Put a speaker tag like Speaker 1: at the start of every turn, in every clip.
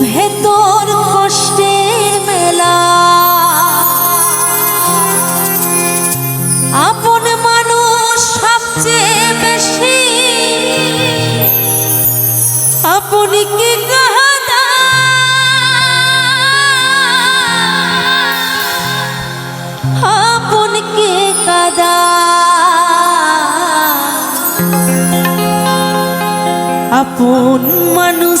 Speaker 1: ভেতর কষ্টের মেলা। আপন মানুষ সবচেয়ে বেশি। আপনি কি আপন কে কাদা আপন মানুষ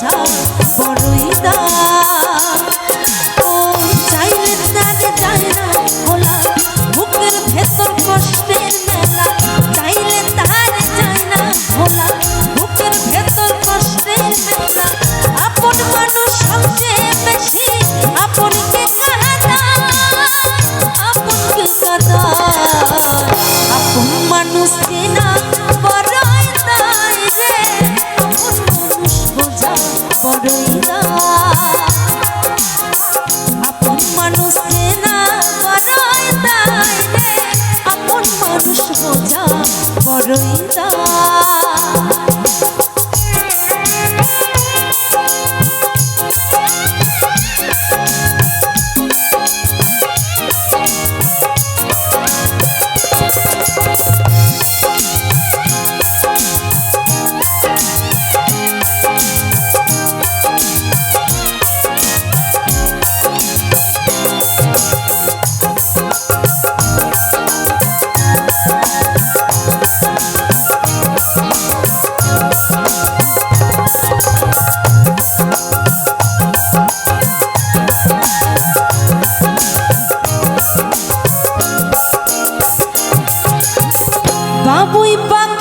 Speaker 1: guitar 啊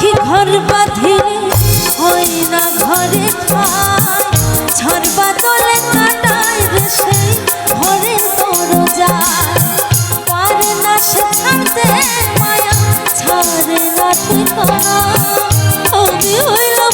Speaker 1: পাখি ঘর বাঁধিলে হয় না ঘরে খায় ঝড় বাদলে কাটায় রে সেই ঘরের দরজায় পারে না সে ছাড়তে মায়া, ছাড়ে না ঠিকানা। আমি হইলাম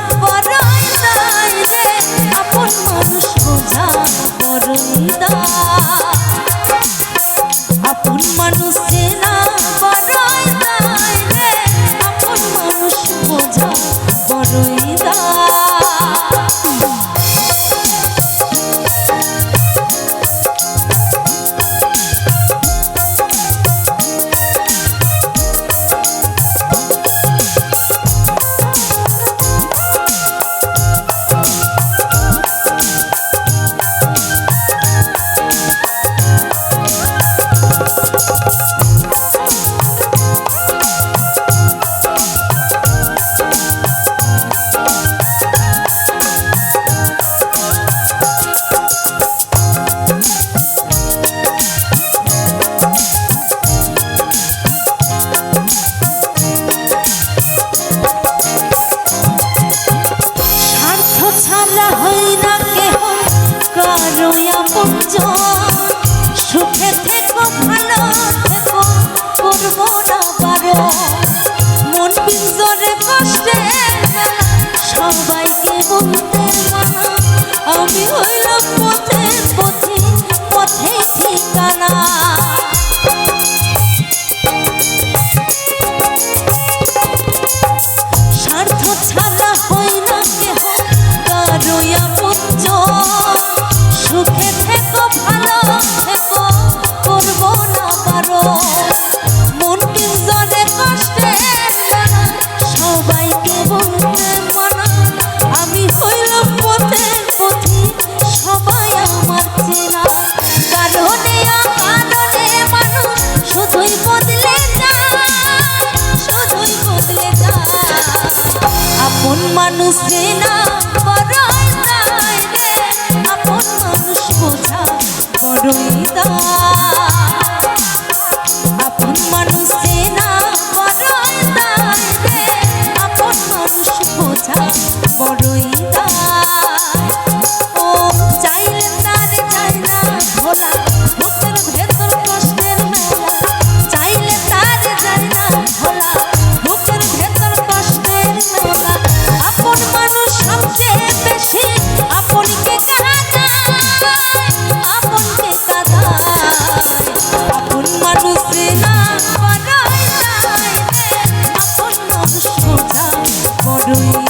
Speaker 1: রাধা অরুণিদা আপন মানুষ চেনা বড় আপন মানুষ বোঝা বড়ই Oh. আপন মানুষ যে না মানুষ বোঝা বড়ই do